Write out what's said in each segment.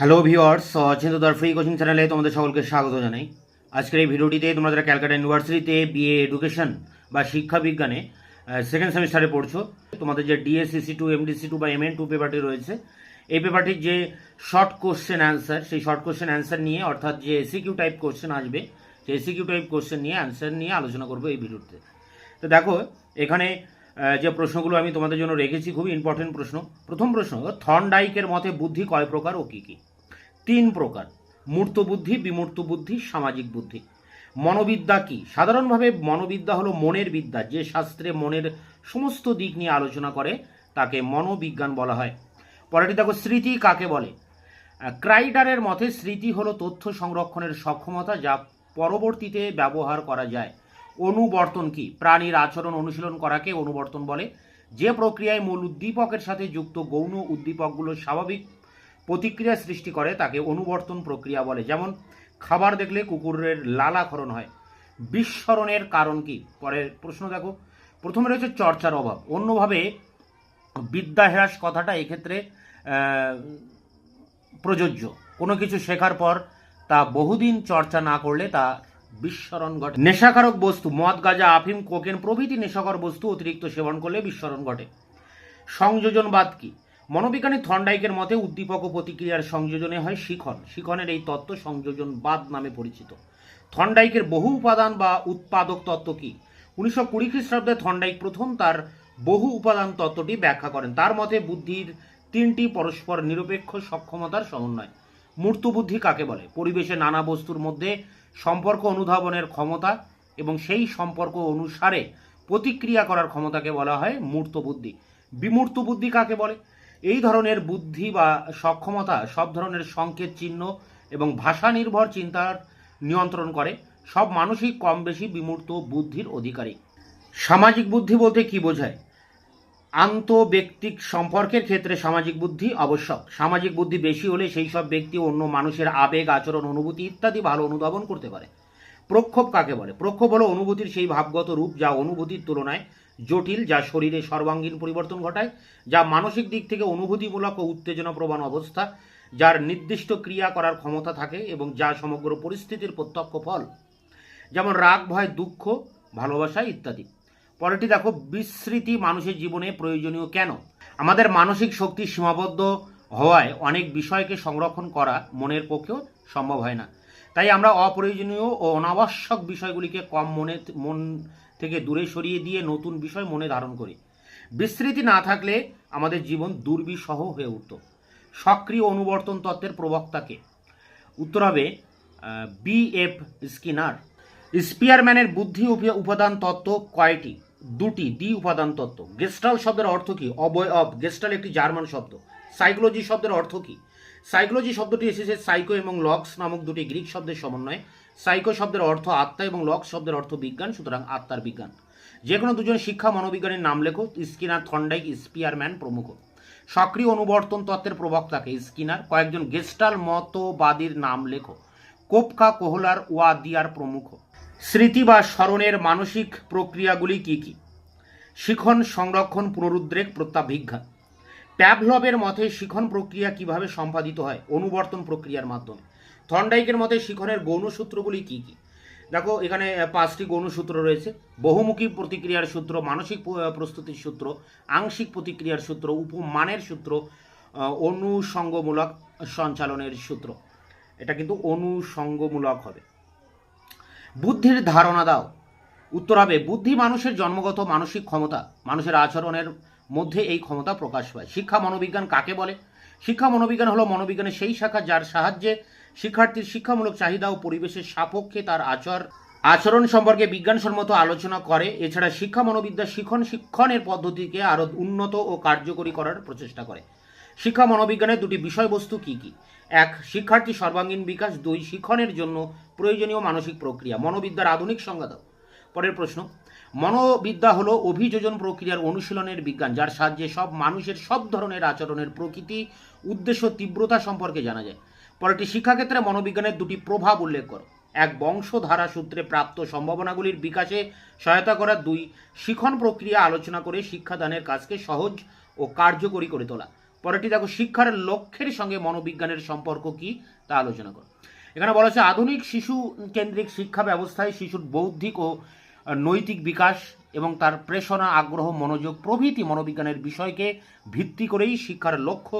Hello viewers Chintadar free coaching চ্যানেলে তোমাদের সকলকে স্বাগত জানাই। আজকের এই ভিডিওটিতে তোমরা যারা ক্যালকাটা ইউনিভার্সিটিতে বিএ এডুকেশন বা শিক্ষা বিজ্ঞানে সেকেন্ড সেমিস্টারে পড়ছো, তোমাদের যে ডিএসসিসি টু এমডিসি টু বা এমএন টু পেপারটি রয়েছে, এই পেপারটির যে শর্ট কোশ্চেন অ্যান্সার সেই শর্ট কোশ্চেন অ্যান্সার নিয়ে, অর্থাৎ যে এসিকিউ টাইপ কোশ্চেন আসবে, সেই এসিকিউ টাইপ কোশ্চেন নিয়ে অ্যান্সার নিয়ে আলোচনা করব এই ভিডিওতে। তো দেখো, এখানে যে প্রশ্নগুলো আমি তোমাদের জন্য রেখেছি, খুবই ইম্পর্টেন্ট প্রশ্ন। প্রথম প্রশ্ন, থর্নডাইকের মতে বুদ্ধি কয় প্রকার ও কী কী? তিন প্রকার। মূর্ত বুদ্ধি, বিমূর্ত বুদ্ধি, সামাজিক বুদ্ধি। মনোবিদ্যা কি? সাধারণভাবে মনোবিদ্যা হলো মনের বিদ্যা। যে শাস্ত্রে মনের সমস্ত দিক নিয়ে আলোচনা করে, তাকে মনোবিজ্ঞান বলা হয়। পরেটি দেখো, স্মৃতি কাকে বলে? ক্রাইডারের মতে স্মৃতি হলো তথ্য সংরক্ষণের সক্ষমতা যা পরবর্তীতে ব্যবহার করা যায়। অনুবর্তন কি? প্রাণীর আচরণ অনুশীলন করাকে অনুবর্তন বলে। যে প্রক্রিয়ায় মূল উদ্দীপকের সাথে যুক্ত গৌণ উদ্দীপকগুলো স্বাভাবিক প্রতিক্রিয়া সৃষ্টি করে তাকে অনুবর্তন প্রক্রিয়া বলে। যেমন, খাবার দেখলে কুকুরের লালাক্ষরণ হয়। বিস্মরণের কারণ কি? পরের প্রশ্ন দেখো। প্রথমে রয়েছে চর্চার অভাব। অন্যভাবে বিদ্যা হ্রাস কথাটা এক্ষেত্রে প্রযোজ্য। কোনো কিছু শেখার পর তা বহুদিন চর্চা না করলে তা বিস্মরণ ঘটে। নেশাকারক বস্তু, মদ, গাঁজা, আফিম, কোকেন প্রভৃতি নেশাকর বস্তু অতিরিক্ত সেবন করলে বিস্মরণ ঘটে। সংযোজনবাদ কি? মনোবিজ্ঞানী থন্ডাইকের মতে উদ্দীপক ও প্রতিক্রিয়ার সংযোজনে হয় শিখন। শিখনের এই তত্ত্ব সংযোজনবাদ নামে পরিচিত। থন্ডাইকের বহু উপাদান বা উৎপাদক তত্ত্ব কি? উনিশশো কুড়ি খ্রিস্টাব্দে থন্ডাইক প্রথম তার বহু উপাদান তত্ত্বটি ব্যাখ্যা করেন। তার মতে বুদ্ধির তিনটি পরস্পর নিরপেক্ষ সক্ষমতার সমন্বয়। মূর্ত বুদ্ধি কাকে বলে? পরিবেশে নানা বস্তুর মধ্যে সম্পর্ক অনুধাবনের ক্ষমতা এবং সেই সম্পর্ক অনুসারে প্রতিক্রিয়া করার ক্ষমতাকে বলা হয় মূর্ত বুদ্ধি। বিমূর্ত বুদ্ধি কাকে বলে? এই ধরনের বুদ্ধি বা সক্ষমতা সব ধরনের সংকেত চিহ্ন এবং ভাষা নির্ভর চিন্তার নিয়ন্ত্রণ করে। সব মানুষই কম বেশি বিমূর্ত বুদ্ধির অধিকারী। সামাজিক বুদ্ধি বলতে কি বোঝায়? আন্তঃব্যক্তিক সম্পর্কের ক্ষেত্রে সামাজিক বুদ্ধি আবশ্যক। সামাজিক বুদ্ধি বেশি হলে সেই সব ব্যক্তি অন্য মানুষের আবেগ, আচরণ, অনুভূতি ইত্যাদি ভালো অনুধাবন করতে পারে। প্রক্ষোভ কাকে বলে? প্রক্ষোভ হলো অনুভূতির সেই ভাবগত রূপ যা অনুভূতির তুলনায় জটিল, যা শরীরে সর্বাঙ্গীন পরিবর্তন ঘটায়, যা মানসিক দিক থেকে অনুভূতিমূলক ও উত্তেজনা প্রবণ অবস্থা, যার নির্দিষ্ট ক্রিয়া করার ক্ষমতা থাকে এবং যা সমগ্র পরিস্থিতির প্রত্যক্ষ ফল। যেমন রাগ, ভয়, দুঃখ, ভালোবাসা ইত্যাদি। পরেরটি দেখো বিস্মৃতি মানুষের জীবনে প্রয়োজনীয় কেন? আমাদের মানসিক শক্তি সীমাবদ্ধ হওয়ায় অনেক বিষয়কে সংরক্ষণ করা মনের পক্ষেও সম্ভব হয় না। তাই আমরা অপ্রয়োজনীয় ও অনাবশ্যক বিষয়গুলিকে কম মনে মন থেকে দূরে সরিয়ে দিয়ে নতুন বিষয় মনে ধারণ করি। বিস্মৃতি না থাকলে আমাদের জীবন দুর্বিষহ হয়ে উঠত। সক্রিয় অনুবর্তন তত্ত্বের প্রবক্তাকে। উত্তর হবে বি এফ স্কিনার। স্পিয়ারম্যানের বুদ্ধি উপ- উপাদান তত্ত্ব কয়টি? দুটি, দ্বি উপাদান তত্ত্ব। গেস্টাল শব্দের অর্থ কি? অবয়ব গেস্টাল একটি জার্মান শব্দ। সাইকোলজি শব্দের অর্থ কি? সাইকোলজি শব্দটি এসেছে সাইকো এবং লক্স নামক দুটি গ্রিক শব্দের সমন্বয়ে। সাইকো শব্দের অর্থ আত্মা এবং লক্স শব্দের অর্থ বিজ্ঞান, সুতরাং আত্মার বিজ্ঞান। যে কোনো দুজন শিক্ষা মনোবিজ্ঞানের নাম লেখো, স্কিনার, থন্ডাইক স্পিয়ারম্যান প্রমুখ। সক্রিয় অনুবর্তন তত্ত্বের প্রবক্তাকে স্কিনার, কয়েকজন গেস্টাল মতবাদীর নাম লেখো। কোপকা, কোহলার, ওয়াদিয়ার প্রমুখ। স্মৃতি বা স্মরণের মানসিক প্রক্রিয়াগুলি কি কি? শিখন, সংরক্ষণ, পুনরুদ্রেক প্রত্যাভিজ্ঞা প্যাভলবের মতে শিখন প্রক্রিয়া কীভাবে সম্পাদিত হয়? অনুবর্তন প্রক্রিয়ার মাধ্যমে। থন্ডাইকের মতে শিখনের গৌণসূত্রগুলি কি কি? দেখো, এখানে পাঁচটি গৌণসূত্র রয়েছে। বহুমুখী প্রতিক্রিয়ার সূত্র, মানসিক প্রস্তুতির সূত্র, আংশিক প্রতিক্রিয়ার সূত্র, উপমানের সূত্র অনুসঙ্গমূলক সঞ্চালনের সূত্র। এটা কিন্তু অনুসঙ্গমূলক হবে। বুদ্ধির ধারণা দাও। উত্তর হবে, বুদ্ধি মানুষের জন্মগত মানসিক ক্ষমতা, মানুষের আচরণের মধ্যে এই ক্ষমতা প্রকাশ পায় শিক্ষা মনোবিজ্ঞান কাকে বলে? শিক্ষা মনোবিজ্ঞান হলো মনোবিজ্ঞানের সেই শাখা যার সাহায্যে শিক্ষার্থীর শিক্ষামূলক চাহিদা ও পরিবেশের সাপেক্ষে তার আচর আচরণ সম্পর্কে বিজ্ঞানসম্মত আলোচনা করে। এছাড়া শিক্ষা মনোবিদ্যা শিখন শিক্ষণের পদ্ধতিকে আরও উন্নত ও কার্যকরী করার প্রচেষ্টা করে। শিক্ষা মনোবিজ্ঞানের দুটি বিষয়বস্তু কি কি? এক, শিক্ষার্থী সর্বাঙ্গীন বিকাশ। দুই, শিক্ষণের জন্য প্রয়োজনীয় মানসিক প্রক্রিয়া। মনোবিদ্যার আধুনিক সংজ্ঞা দাও। পরের প্রশ্ন, মনোবিদ্যা হলো অভিযোজন প্রক্রিয়ার অনুশীলনের বিজ্ঞান, যার সাহায্যে সব মানুষের সব ধরনের আচরণের প্রকৃতি, উদ্দেশ্য, তীব্রতা সম্পর্কে জানা যায়। পরেরটি, শিক্ষাক্ষেত্রে মনোবিজ্ঞানের দুটি প্রভাব উল্লেখ করো। এক, বংশধারা সূত্রে প্রাপ্ত সম্ভাবনাগুলির বিকাশে সহায়তা করা। দুই, শিখন প্রক্রিয়া আলোচনা করে শিক্ষাদানের কাজকে সহজ ও কার্যকরী করে তোলা। পরেরটি, দেখো, শিক্ষার লক্ষ্যের সঙ্গে মনোবিজ্ঞানের সম্পর্ক কি তা আলোচনা করো। এখানে বলা হচ্ছে আধুনিক শিশু কেন্দ্রিক শিক্ষা ব্যবস্থায় শিশুর বৌদ্ধিক ও নৈতিক বিকাশ এবং তার প্রেষণা, আগ্রহ, মনোযোগ প্রভৃতি মনোবিজ্ঞানের বিষয়কে ভিত্তি করেই শিক্ষার লক্ষ্য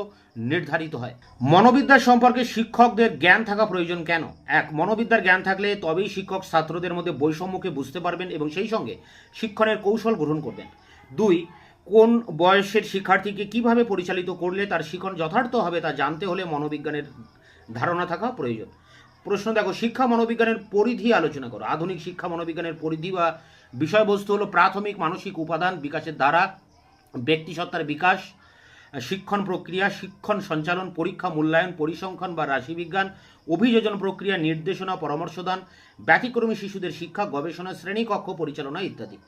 নির্ধারিত হয়। মনোবিদ্যা সম্পর্কে শিক্ষকদের জ্ঞান থাকা প্রয়োজন কেন? এক, মনোবিদ্যার জ্ঞান থাকলে তবেই শিক্ষক ছাত্রদের মধ্যে বৈষম্যকে বুঝতে পারবেন এবং সেই সঙ্গে শিক্ষণের কৌশল গ্রহণ করবেন। দুই, কোন বয়সের শিক্ষার্থীকে কীভাবে পরিচালিত করলে তার শিক্ষণ যথার্থ হবে তা জানতে হলে মনোবিজ্ঞানের ধারণা থাকা প্রয়োজন। প্রশ্ন, দেখো, শিক্ষা মনোবিজ্ঞানের পরিধি আলোচনা করো। আধুনিক শিক্ষা মনোবিজ্ঞানের পরিধি বা বিষয়বস্তু হলো প্রাথমিক মানসিক উপাদান বিকাশের দ্বারা, ব্যক্তিসত্তার বিকাশ, শিক্ষণ প্রক্রিয়া, শিক্ষণ সঞ্চালন, পরীক্ষা মূল্যায়ন, পরিসংখ্যান বা রাশিবিজ্ঞান, অভিযোজন প্রক্রিয়া, নির্দেশনা, পরামর্শদান, ব্যতিক্রমী শিশুদের শিক্ষা, গবেষণা শ্রেণীকক্ষ পরিচালনা ইত্যাদি।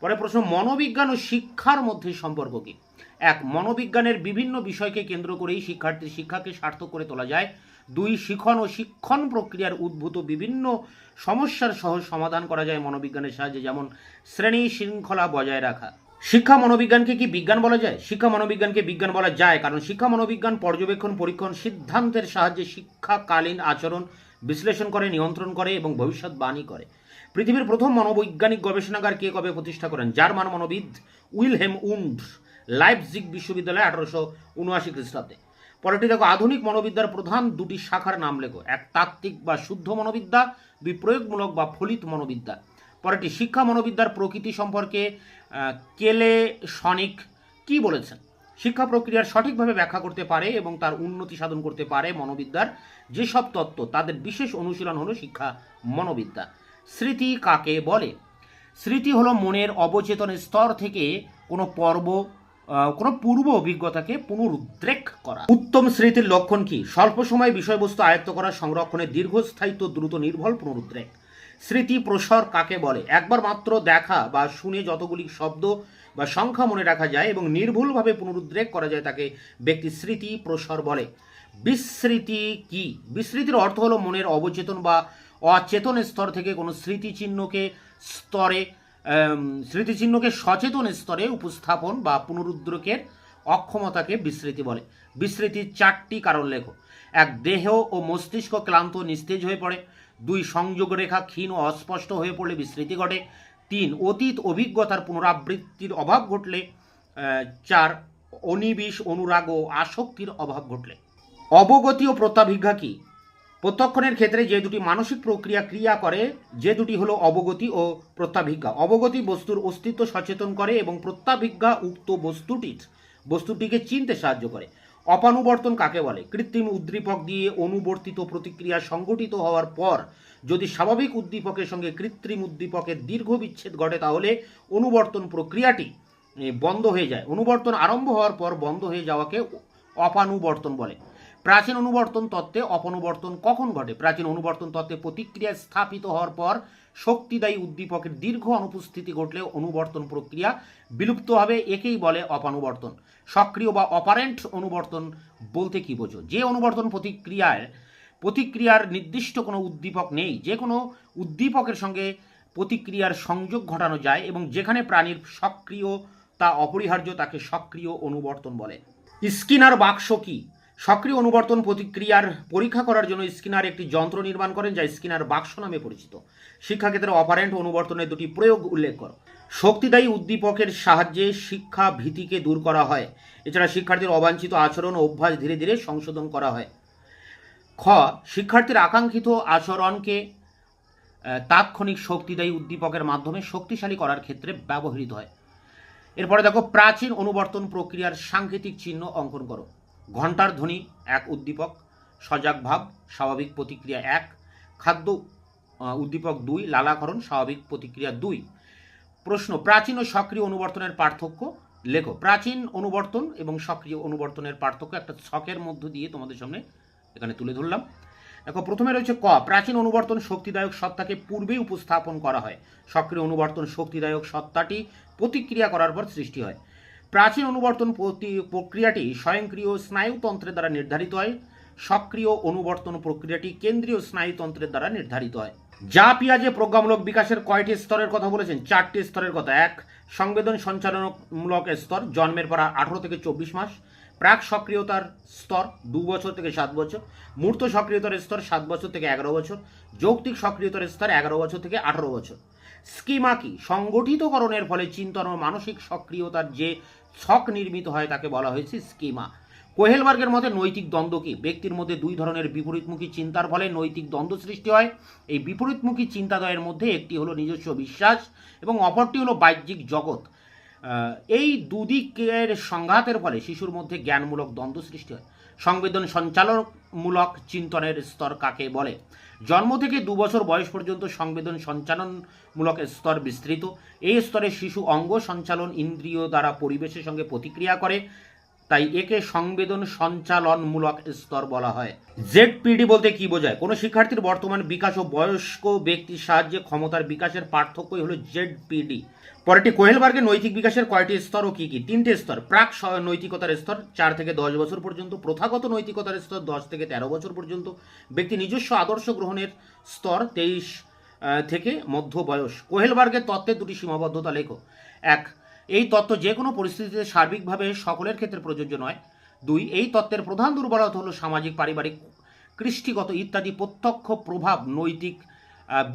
পরে প্রশ্ন, মনোবিজ্ঞান ও শিক্ষার মধ্যে সম্পর্ক কি? এক, মনোবিজ্ঞানের বিভিন্ন বিষয়কে কেন্দ্র করেই শিক্ষার্থীর শিক্ষাকে সার্থক করে তোলা যায়। দুই শিখন ও শিক্ষণ প্রক্রিয়ার উদ্ভূত বিভিন্ন সমস্যার সহজ সমাধান করা যায় মনোবিজ্ঞানের সাহায্যে, যেমন শ্রেণি শৃঙ্খলা বজায় রাখা। শিক্ষা মনোবিজ্ঞানকে কি বিজ্ঞান বলা যায়? শিক্ষা মনোবিজ্ঞানকে বিজ্ঞান বলা যায় কারণ শিক্ষা মনোবিজ্ঞান পর্যবেক্ষণ, পরীক্ষণ, সিদ্ধান্তের সাহায্যে শিক্ষাকালীন আচরণ বিশ্লেষণ করে, নিয়ন্ত্রণ করে এবং ভবিষ্যৎবাণী করে। পৃথিবীর প্রথম মনোবৈজ্ঞানিক গবেষণাগার কে কবে প্রতিষ্ঠা করেন? জার্মান মনোবিদ উইলহেম উন্ড, লাইপজিগ বিশ্ববিদ্যালয় আঠারোশো উনআশি খ্রিস্টাব্দে। পরেরটি দেখো, আধুনিক মনোবিদ্যার প্রধান দুটি শাখার নাম লেখো। এক, তাত্ত্বিক বা শুদ্ধ মনোবিদ্যা, দুই, প্রয়োগমূলক বা ফলিত মনোবিদ্যা। পরেরটি, শিক্ষা মনোবিদ্যার প্রকৃতি সম্পর্কে কেলে সনিক কি বলেছেন? শিক্ষা প্রক্রিয়ার সঠিকভাবে ব্যাখ্যা করতে পারে এবং তার উন্নতি সাধন করতে পারে মনোবিদ্যার যেসব তত্ত্ব, তাদের বিশেষ অনুশীলন হলো শিক্ষা মনোবিদ্যা। স্মৃতি কাকে বলে? স্মৃতি হলো মনের অবচেতন স্তর থেকে কোনো পর্ব কোনো পূর্ব অভিজ্ঞতাকে পুনরুদ্রেক করা। উত্তম স্মৃতির লক্ষণ কি? স্বল্প সময় বিষয়বস্তু আয়ত্ত করা সংরক্ষণের দীর্ঘস্থায়িত্ব দ্রুত নির্ভল পুনরুদ্রেক। স্মৃতি প্রসর কাকে বলে? একবার মাত্র দেখা বা শুনে যতগুলি শব্দ বা সংখ্যা মনে রাখা যায় এবং নির্ভুলভাবে পুনরুদ্রেক করা যায় তাকে ব্যক্তি স্মৃতি প্রসর বলে। বিস্মৃতি কি? বিস্মৃতির অর্থ হলো মনের অবচেতন বা অচেতন স্তর থেকে কোনো স্মৃতিচিহ্নকে স্তরে স্মৃতিচিহ্নকে সচেতন স্তরে উপস্থাপন বা পুনরুদ্রকের অক্ষমতাকে বিস্মৃতি বলে। বিস্মৃতির চারটি কারণ লেখো। এক, দেহ ও মস্তিষ্ক ক্লান্ত, নিস্তেজ হয়ে পড়ে। দুই সংযোগ রেখা ক্ষীণ ও অস্পষ্ট হয়ে পড়লে বিস্মৃতি ঘটে। তিন, অতীত অভিজ্ঞতার পুনরাবৃত্তির অভাব ঘটলে চার, অনিবিষ অনুরাগ ও আসক্তির অভাব ঘটলে। অবগতি ও প্রত্যাভিজ্ঞা কি? প্রত্যক্ষণের ক্ষেত্রে যে দুটি মানসিক প্রক্রিয়া ক্রিয়া করে, যে দুটি হলো অবগতি ও প্রত্যাভিজ্ঞা। অবগতি বস্তুর অস্তিত্ব সচেতন করে এবং প্রত্যাভিজ্ঞা উক্ত বস্তুটির, বস্তুটিকে চিনতে সাহায্য করে। অপানুবর্তন কাকে বলে? কৃত্রিম উদ্দীপক দিয়ে অনুবর্তিত প্রতিক্রিয়া সংগঠিত হওয়ার পর, যদি স্বাভাবিক উদ্দীপকের সঙ্গে কৃত্রিম উদ্দীপকের দীর্ঘ বিচ্ছেদ ঘটে, তাহলে অনুবর্তন প্রক্রিয়াটি বন্ধ হয়ে যায়। অনুবর্তন আরম্ভ হওয়ার পর বন্ধ হয়ে যাওয়াকে অপানুবর্তন বলে। প্রাচীন অনুবর্তন তত্ত্বে অপনুবর্তন কখন ঘটে? প্রাচীন অনুবর্তন তত্ত্বে প্রতিক্রিয়া স্থাপিত হওয়ার পর শক্তিদায়ী উদ্দীপকের দীর্ঘ অনুপস্থিতি ঘটলে অনুবর্তন প্রক্রিয়া বিলুপ্ত হবে, একেই বলে অপানুবর্তন। সক্রিয় বা অপারেন্ট অনুবর্তন বলতে কি বোঝো? যে অনুবর্তন প্রতিক্রিয়ায়, প্রতিক্রিয়ার নির্দিষ্ট কোনো উদ্দীপক নেই, যে কোনো উদ্দীপকের সঙ্গে প্রতিক্রিয়ার সংযোগ ঘটানো যায় এবং যেখানে প্রাণীর সক্রিয়তা অপরিহার্য তাকে সক্রিয় অনুবর্তন বলে। স্কিনার বাক্স কি? সক্রিয় অনুবর্তন প্রতিক্রিয়ার পরীক্ষা করার জন্য স্কিনার একটি যন্ত্র নির্মাণ করেন যা স্কিনার বাক্স নামে পরিচিত। শিক্ষাক্ষেত্রে অপারেন্ট অনুবর্তনের দুটি প্রয়োগ উল্লেখ করো। শক্তিদায়ী উদ্দীপকের সাহায্যে শিক্ষা ভীতিকে দূর করা হয়। এছাড়া শিক্ষার্থীর অবাঞ্ছিত আচরণ ও অভ্যাস ধীরে ধীরে সংশোধন করা হয়। খ, শিক্ষার্থীর আকাঙ্ক্ষিত আচরণকে তাৎক্ষণিক শক্তিদায়ী উদ্দীপকের মাধ্যমে শক্তিশালী করার ক্ষেত্রে ব্যবহৃত হয়। এরপরে দেখো, প্রাচীন অনুবর্তন প্রক্রিয়ার সাংকেতিক চিহ্ন অঙ্কন করো। ঘণ্টার ধ্বনি এক উদ্দীপক, সজাগ ভাব স্বাভাবিক প্রতিক্রিয়া এক, খাদ্য উদ্দীপক দুই, লালাকরণ স্বাভাবিক প্রতিক্রিয়া দুই। প্রশ্ন, প্রাচীন ও সক্রিয় অনুবর্তনের পার্থক্য? লেখো, প্রাচীন অনুবর্তন এবং সক্রিয় অনুবর্তনের পার্থক্য একটা ছকের মধ্য দিয়ে তোমাদের সামনে এখানে তুলে ধরলাম। দেখো, প্রথমে রয়েছে ক, প্রাচীন অনুবর্তন শক্তিদায়ক সত্তাকে পূর্বেই উপস্থাপন করা হয়। সক্রিয় অনুবর্তন শক্তিদায়ক সত্তাটি প্রতিক্রিয়া করার পর সৃষ্টি হয়। প্রাচীন অনুবর্তন প্রক্রিয়াটি স্বয়ংক্রিয় স্নায়ুতন্ত্রের দ্বারা নির্ধারিত হয়। সক্রিয় অনুবর্তন প্রক্রিয়াটি কেন্দ্রীয় স্নায়ুতন্ত্রের দ্বারা নির্ধারিত হয়। যা পিয়াজে প্রজ্ঞামূলক বিকাশের কয়টি স্তরের কথা বলেছেন? চারটি স্তরের কথা। এক, সংবেদন সঞ্চালনমূলক স্তর, জন্মের পর আঠারো থেকে চব্বিশ মাস। প্রাক সক্রিয়তার স্তর, দু বছর থেকে সাত বছর। মূর্ত সক্রিয়তার স্তর, সাত বছর থেকে এগারো বছর। যৌক্তিক সক্রিয়তার স্তর, এগারো বছর থেকে আঠারো বছর। স্কিমা কি? সংগঠিতকরণের ফলে চিন্তন ও মানসিক সক্রিয়তার যে ছক নির্মিত হয় তাকে বলা হয়েছে স্কিমা। কোহেলবার্গের মতে নৈতিক দ্বন্দ্ব কি? ব্যক্তির মধ্যে দুই ধরনের বিপরীতমুখী চিন্তার ফলে নৈতিক দ্বন্দ্ব সৃষ্টি হয়। এই বিপরীতমুখী চিন্তাদয়ের মধ্যে একটি হলো নিজস্ব বিশ্বাস এবং অপরটি হলো বাহ্যিক জগৎ। এই দুদিকের সংঘাতের ফলে শিশুর মধ্যে জ্ঞানমূলক দ্বন্দ্ব সৃষ্টি হয়। সংবেদন সঞ্চালনমূলক চিন্তনের স্তর কাকে বলে? জন্ম থেকে দু বছর বয়স পর্যন্ত সংবেদন সঞ্চালনমূলক স্তর বিস্তৃত। এই স্তরে শিশু অঙ্গ সঞ্চালন ইন্দ্রিয় দ্বারা পরিবেশের সঙ্গে প্রতিক্রিয়া করে। তাই একে সংবেদন সঞ্চালনমূলক স্তর বলা হয়। জেডপিডি বলতে কি বোঝায়? কোনো শিক্ষার্থীর বর্তমান বিকাশ ও বয়স্ক ব্যক্তির সাহায্যে ক্ষমতার বিকাশের পার্থক্যই হলো জেডপিডি পরেরটি কোহেলবার্গের নৈতিক বিকাশের কয়টি স্তর ও কি কি? তিনটে স্তর, প্রাক নৈতিকতার স্তর, চার থেকে দশ বছর পর্যন্ত, প্রথাগত নৈতিকতার স্তর, দশ থেকে তেরো বছর পর্যন্ত, ব্যক্তি নিজস্ব আদর্শ গ্রহণের স্তর, তেইশ থেকে মধ্য বয়স কোহেলবার্গের তত্ত্বের দুটি সীমাবদ্ধতা লেখো। এক এই তত্ত্ব যে কোনো পরিস্থিতিতে সার্বিকভাবে সকলের ক্ষেত্রে প্রযোজ্য নয়। দুই, এই তত্ত্বের প্রধান দুর্বলতা হলো সামাজিক, পারিবারিক, কৃষ্টিগত ইত্যাদি প্রত্যক্ষ প্রভাব নৈতিক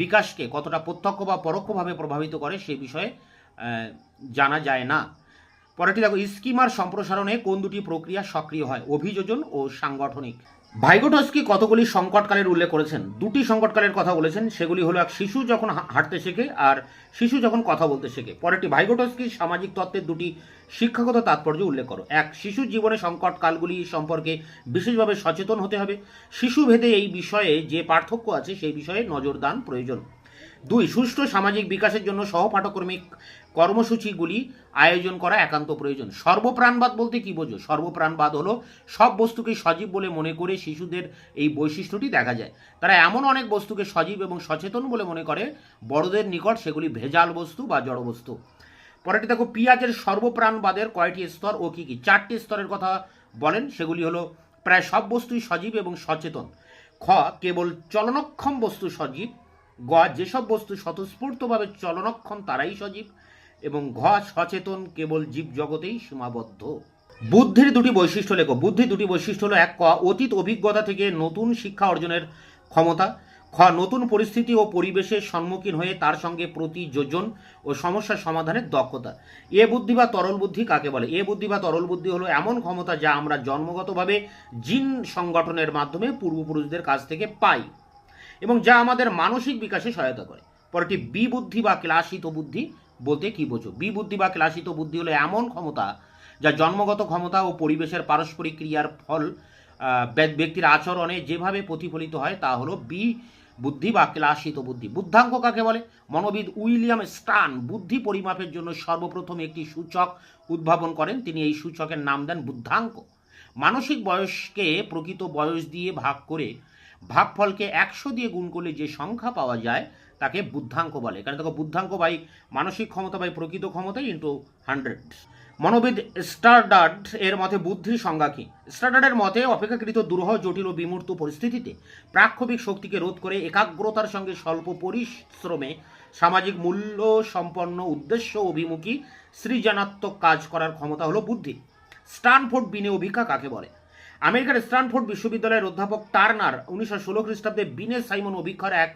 বিকাশকে কতটা প্রত্যক্ষ বা পরোক্ষভাবে প্রভাবিত করে সে বিষয়ে জানা যায় না। পরেরটি দেখো, স্কিমার সম্প্রসারণে কোন দুটি প্রক্রিয়া সক্রিয় হয়? অভিযোজন ও সাংগঠনিক। ভাইগোটস্কি কতগুলি সংকটকালের উল্লেখ করেছেন? দুটি সংকটকালের কথা বলেছেন, সেগুলি হলো এক শিশু যখন হাঁটতে শেখে আর শিশু যখন কথা বলতে শেখে। পরেরটি, ভাইগোটস্কি সামাজিক তত্ত্বের দুটি শিক্ষাগত তাৎপর্য উল্লেখ করো। এক, শিশু জীবনে সংকটকালগুলি সম্পর্কে বিশেষভাবে সচেতন হতে হবে। শিশু ভেদে এই বিষয়ে যে পার্থক্য আছে, সেই বিষয়ে নজরদান প্রয়োজন। দুই, সুষ্ঠু সামাজিক বিকাশের জন্য সহপাঠক্রমিক কর্মসূচিগুলি আয়োজন করা একান্ত প্রয়োজন। সর্বপ্রাণবাদ বলতে কি বোঝো? সর্বপ্রাণবাদ হলো সব বস্তুকে সজীব বলে মনে করে শিশুদের এই বৈশিষ্ট্যটি দেখা যায়। তারা এমন অনেক বস্তুকে সজীব এবং সচেতন বলে মনে করে, বড়দের নিকট সেগুলি ভেজাল বস্তু বা জড় বস্তু। পরেরটি দেখো, পিঁয়াজের সর্বপ্রাণবাদের কয়টি স্তর ও কী কী? চারটি স্তরের কথা বলেন, সেগুলি হলো প্রায় সব বস্তুই সজীব এবং সচেতন। খ, কেবল চলনক্ষম বস্তু সজীব গ যেসব বস্তু স্বতঃস্ফূর্তভাবে চলনক্ষম তারাই সজীব এবং ঘ সচেতন, কেবল জীব জগতেই সীমাবদ্ধ। বুদ্ধির দুটি বৈশিষ্ট্য লেখো। বুদ্ধির দুটি বৈশিষ্ট্য হলো, এক, ক, অতীত অভিজ্ঞতা থেকে নতুন শিক্ষা অর্জনের ক্ষমতা। খ, নতুন পরিস্থিতি ও পরিবেশের সম্মুখীন হয়ে তার সঙ্গে প্রতিযোজন ও সমস্যা সমাধানের দক্ষতা। এ বুদ্ধি বা তরল বুদ্ধি কাকে বলে? এ বুদ্ধি বা তরল বুদ্ধি হলো এমন ক্ষমতা যা আমরা জন্মগতভাবে জিন সংগঠনের মাধ্যমে পূর্বপুরুষদের কাছ থেকে পাই। এবং যা আমাদের মানসিক বিকাশে সহায়তা করে। পরেরটি বি বুদ্ধি বা ক্লাসিত বুদ্ধি। বলতে কি বোঝো? বি বুদ্ধি বা ক্লাসিত বুদ্ধি হলো এমন ক্ষমতা যা জন্মগত ক্ষমতা ও পরিবেশের পারস্পরিক ক্রিয়ার ফল ব্যক্তির আচরণে যেভাবে প্রতিফলিত হয় তা হলো বি বুদ্ধি বা ক্লাসিত বুদ্ধি। বুদ্ধাঙ্ক কাকে বলে? মনোবিদ উইলিয়াম স্টান বুদ্ধি পরিমাপের জন্য সর্বপ্রথম একটি সূচক উদ্ভাবন করেন। তিনি এই সূচকের নাম দেন বুদ্ধাঙ্ক। মানসিক বয়সকে প্রকৃত বয়স দিয়ে ভাগ করে ভাগফলকে একশো দিয়ে গুণ করলে যে সংখ্যা পাওয়া যায়, তাকে বুদ্ধাঙ্ক বলে। কারণ দেখো, বুদ্ধাঙ্ক বাই মানসিক ক্ষমতা বাই প্রকৃত ক্ষমতা ইন্টু হান্ড্রেড মনোবিদ স্টারডার্ড এর মতে বুদ্ধির সংজ্ঞা কি? স্টারডার্ডের মতে অপেক্ষাকৃত দুরহ, জটিল ও বিমূর্ত পরিস্থিতিতে প্রাক্ষবিক শক্তিকে রোধ করে একাগ্রতার সঙ্গে স্বল্প পরিশ্রমে সামাজিক মূল্য সম্পন্ন উদ্দেশ্য অভিমুখী সৃজনাত্মক কাজ করার ক্ষমতা হলো বুদ্ধি। স্টানফোর্ড বিনে অভিজ্ঞা কাকে বলে? আমেরিকার স্ট্যানফোর্ড বিশ্ববিদ্যালয়ের অধ্যাপক টার্নার উনিশশো ষোলো খ্রিস্টাব্দে বিনে সাইমন অভিক্ষার এক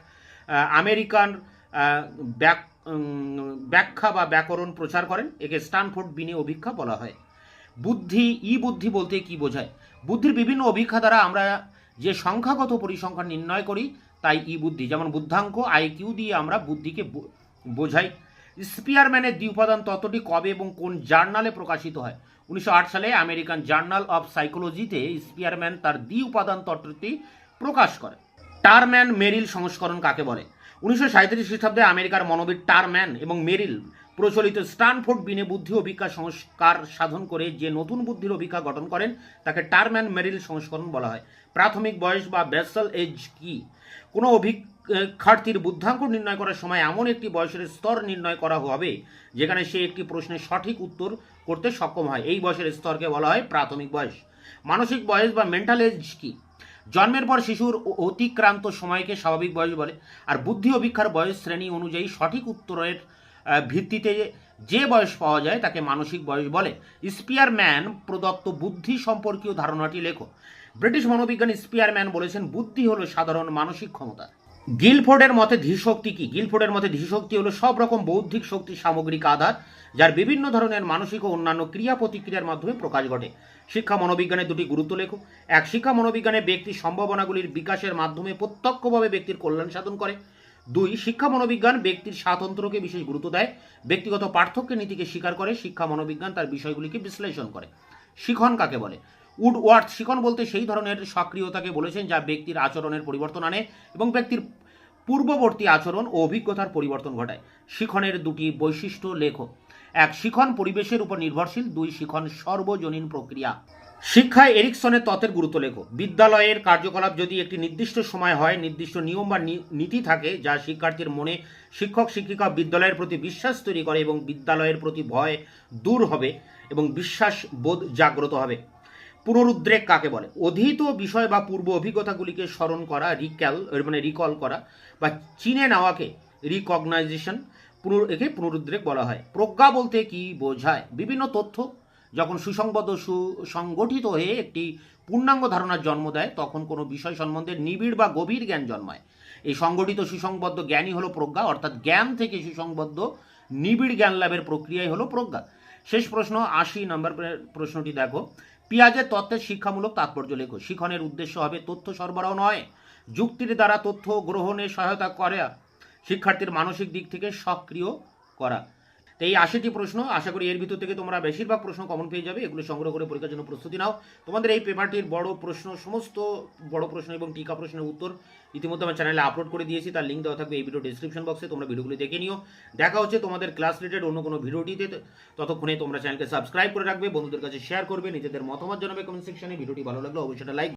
আমেরিকান ব্যাখ্যা বা ব্যাকরণ প্রচার করেন। একে স্ট্যানফোর্ড বিনে অভিক্ষা বলা হয়। বুদ্ধি, ই বুদ্ধি বলতে কি বোঝায়? বুদ্ধির বিভিন্ন অভিক্ষা দ্বারা আমরা যে সংখ্যাগত পরিসংখ্যান নির্ণয় করি, তাই ই বুদ্ধি। যেমন বুদ্ধাঙ্ক আইকিউ দিয়ে আমরা বুদ্ধিকে বোঝাই। স্পিয়ারম্যানের দ্বি উপাদান তত্ত্বটি কবে এবং কোন জার্নালে প্রকাশিত হয়? উনিশশো আট সালে আমেরিকান জার্নাল অফ সাইকোলজিতে স্পিয়ারম্যান তার দ্বি উপাদান তত্ত্বটি প্রকাশ করে টারম্যান মেরিল সংস্করণ কাকে বলে? উনিশশো সাঁত্রিশ খ্রিস্টাব্দে আমেরিকার মনোবিদ টারম্যান এবং মেরিল প্রচলিত স্টানফোর্ড বিনে বুদ্ধি অভিজ্ঞা সংস্কার সাধন করে যে নতুন বুদ্ধির অভিজ্ঞা গঠন করেন, তাকে টারম্যান মেরিল সংস্করণ বলা হয়। প্রাথমিক বয়স বা বেসাল এজ কি? কোনো অভিক্ষার্থীর বুদ্ধাঙ্ক নির্ণয় করার সময় এমন একটি বয়সের স্তর নির্ণয় করা হবে, যেখানে সে একটি প্রশ্নের সঠিক উত্তর করতে সক্ষম হয়। এই বয়সের স্তরকে বলা হয় প্রাথমিক বয়স। মানসিক বয়স বা মেন্টাল এজ কি? জন্মের পর শিশুর অতিক্রান্ত সময়কে স্বাভাবিক বয়স বলে, আর বুদ্ধি অভিক্ষার বয়স শ্রেণি অনুযায়ী সঠিক উত্তরের ভিত্তিতে যে বয়স পাওয়া যায় তাকে মানসিক বয়স বলে। স্পিয়ারম্যান প্রদত্ত বুদ্ধি সম্পর্কীয় ধারণাটি লেখো। ব্রিটিশ মনোবিজ্ঞানী স্পিয়ারম্যান বলেছেন, বুদ্ধি হলো সাধারণ মানসিক ক্ষমতা। গিলফোর্ডের মতে ধীশক্তি কি? গিলফোর্ডের মতে ধীশক্তি হলো সব রকম বৌদ্ধিক শক্তির সামগ্রিক আধার, যার বিভিন্ন ধরনের মানসিক ও অন্যান্য ক্রিয়া প্রতিক্রিয়ার মাধ্যমে প্রকাশ ঘটে। শিক্ষা মনোবিজ্ঞানের দুটি গুরুত্ব লেখো। এক, শিক্ষা, মনোবিজ্ঞানে ব্যক্তির সম্ভাবনাগুলির বিকাশের মাধ্যমে প্রত্যক্ষভাবে ব্যক্তির কল্যাণ সাধন করে। দুই, শিক্ষা, মনোবিজ্ঞান ব্যক্তির স্বাতন্ত্র্যকে বিশেষ গুরুত্ব দেয়। ব্যক্তিগত পার্থক্য নীতিকে স্বীকার করে। শিক্ষা, মনোবিজ্ঞান তার বিষয়গুলিকে বিশ্লেষণ করে। শিখন কাকে বলে? উড ওয়ার্থ শিখন বলতে সেই ধরনের সক্রিয়তাকে বলেছেন যা ব্যক্তির আচরণের পরিবর্তন আনে এবং ব্যক্তির পূর্ববর্তী আচরণ ও অভিজ্ঞতার পরিবর্তন ঘটায়। শিখনের দুটি বৈশিষ্ট্য লেখ। এক, শিখন পরিবেশের উপর নির্ভরশীল। দুই, শিখন সর্বজনীন প্রক্রিয়া। শিক্ষায় এরিকসনের তত্ত্বের গুরুত্ব লেখো। বিদ্যালয়ের কার্যকলাপ যদি একটি নির্দিষ্ট সময় হয়, নির্দিষ্ট নিয়ম বা নীতি থাকে, যা শিক্ষার্থীর মনে শিক্ষক, শিক্ষিকা বিদ্যালয়ের প্রতি বিশ্বাস তৈরি করে এবং বিদ্যালয়ের প্রতি ভয় দূর হবে এবং বিশ্বাস বোধ জাগ্রত হবে। পুনরুদ্রেক কাকে বলে? অধীত বিষয় বা পূর্ব অভিজ্ঞতাগুলিকে স্মরণ করা রিক্যাল মানে রিকল করা বা চিনে নেওয়াকে রিকগনাইজেশন পুনর, একে পুনরুদ্রেক বলা হয়। প্রজ্ঞা বলতে কি বোঝায়? বিভিন্ন তথ্য। যখন সুসংবদ্ধ, সুসংগঠিত হয়ে একটি পূর্ণাঙ্গ ধারণার জন্ম দেয়, তখন কোনো বিষয় সম্বন্ধে নিবিড় বা গভীর জ্ঞান জন্মায়। এই সংগঠিত, সুসংবদ্ধ জ্ঞানই হলো প্রজ্ঞা, অর্থাৎ জ্ঞান থেকে সুসংবদ্ধ, নিবিড় জ্ঞান লাভের প্রক্রিয়াই হলো প্রজ্ঞা। শেষ প্রশ্ন, আশি নম্বর প্রশ্নটি দেখো। পিঁয়াজের তত্ত্বের শিক্ষামূলক তাৎপর্য লেখো। শিখনের উদ্দেশ্য হবে তথ্য সরবরাহ নয়, যুক্তির দ্বারা তথ্য গ্রহণে সহায়তা করে, শিক্ষার্থীর মানসিক দিক থেকে সক্রিয় করা। তো এই আশিটি প্রশ্ন, আশা করি এর ভিতর থেকে তোমরা বেশিরভাগ প্রশ্ন কমন পেয়ে যাবে। এগুলো সংগ্রহ করে পরীক্ষার জন্য প্রস্তুতি নাও। তোমাদের এই পেপারটির বড় প্রশ্ন, সমস্ত বড় প্রশ্ন এবং টিকা প্রশ্নের উত্তর ইতিমধ্যে আমার চ্যানেলে আপলোড করে দিয়েছি। তার লিঙ্ক দেওয়া থাকবে এই ভিডিও ডিসক্রিপশন বক্সে তোমরা ভিডিওগুলি দেখে নিও। দেখা হচ্ছে তোমাদের ক্লাস রিলেটেড অন্য কোনো ভিডিওটিতে। ততক্ষণে তোমরা চ্যানেলকে সাবস্ক্রাইব করে রাখবে, বন্ধুদের কাছে শেয়ার করবে, নিজেদের মতামত জানাবে কমেন্ট সেকশনে ভিডিওটি ভালো লাগলে অবশ্যই লাইক